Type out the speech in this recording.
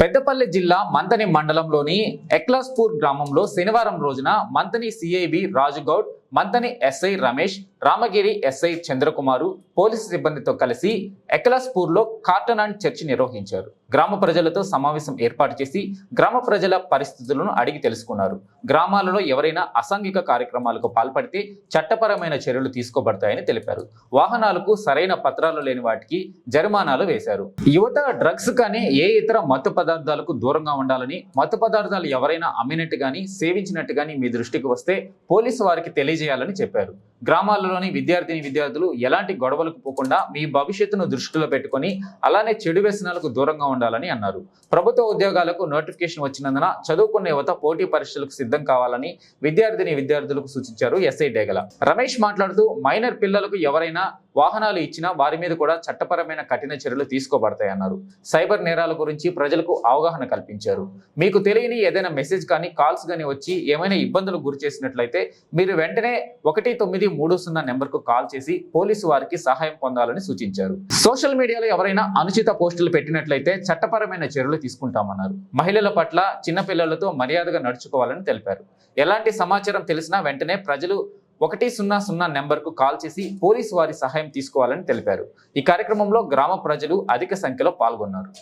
పెద్దపల్లి జిల్లా మంతని మండలంలోని ఎక్లాస్పూర్ గ్రామంలో శనివారం రోజున Manthani CIB Rajugoud Manthani SI Ramesh Ramagiri SI Chandrakumar police సిబ్బందితో కలిసి ఎక్లాస్పూర్లో కార్టన్ అండ్ చర్చి నిర్వహించారు. గ్రామ ప్రజలతో సమావేశం ఏర్పాటు చేసి గ్రామ ప్రజల పరిస్థితులను అడిగి తెలుసుకున్నారు. గ్రామాలలో ఎవరైనా అసాంఘిక కార్యక్రమాలకు పాల్పడితే చట్టపరమైన చర్యలు తీసుకోబడతాయని తెలిపారు. వాహనాలకు సరైన పత్రాలు లేని వాటికి జరిమానాలు వేశారు. యువత డ్రగ్స్ కానీ ఏ ఇతర మత్తు పదార్థాలకు దూరంగా ఉండాలని మత్తు పదార్థాలు ఎవరైనా అమ్మినట్టు కానీ సేవించినట్టు కానీ మీ దృష్టికి వస్తే పోలీసు వారికి తెలియజేయాలని చెప్పారు. గ్రామాలలోని విద్యార్థిని విద్యార్థులు ఎలాంటి గొడవలకు పోకుండా మీ భవిష్యత్తును దృష్టిలో పెట్టుకొని అలానే చెడు వ్యసనాలకు దూరంగా ఉండాలని అన్నారు. ప్రభుత్వ ఉద్యోగాలకు నోటిఫికేషన్ వచ్చినందున చదువుకున్న యువత పోటీ పరీక్షలకు సిద్ధం కావాలని విద్యార్థిని విద్యార్థులకు సూచించారు ఎస్ఐ డేగల. రమేష్ మాట్లాడుతూ మైనర్ పిల్లలకు ఎవరైనా వాహనాలు ఇచ్చినా వారి మీద కూడా చట్టపరమైన కఠిన చర్యలు తీసుకోబడతాయన్నారు సైబర్ నేరాల గురించి ప్రజలకు అవగాహన కల్పించారు. మీకు తెలియని ఏదైనా మెసేజ్ కానీ కాల్స్ కానీ వచ్చి ఏమైనా ఇబ్బందులు గురి చేసినట్లయితే మీరు వెంటనే ఒకటి తొమ్మిది మూడు సున్నా నెంబర్కు కాల్ చేసి పోలీసు వారికి సహాయం పొందాలని సూచించారు. సోషల్ మీడియాలో ఎవరైనా అనుచిత పోస్టులు పెట్టినట్లయితే చట్టపరమైన చర్యలు తీసుకుంటామన్నారు. మహిళల పట్ల చిన్నపిల్లలతో మర్యాదగా నడుచుకోవాలని తెలిపారు. ఎలాంటి సమాచారం తెలిసినా వెంటనే ప్రజలు ఒకటి సున్నా సున్నా నెంబర్కు కాల్ చేసి పోలీసు వారి సహాయం తీసుకోవాలని తెలిపారు. ఈ కార్యక్రమంలో గ్రామ ప్రజలు అధిక సంఖ్యలో పాల్గొన్నారు.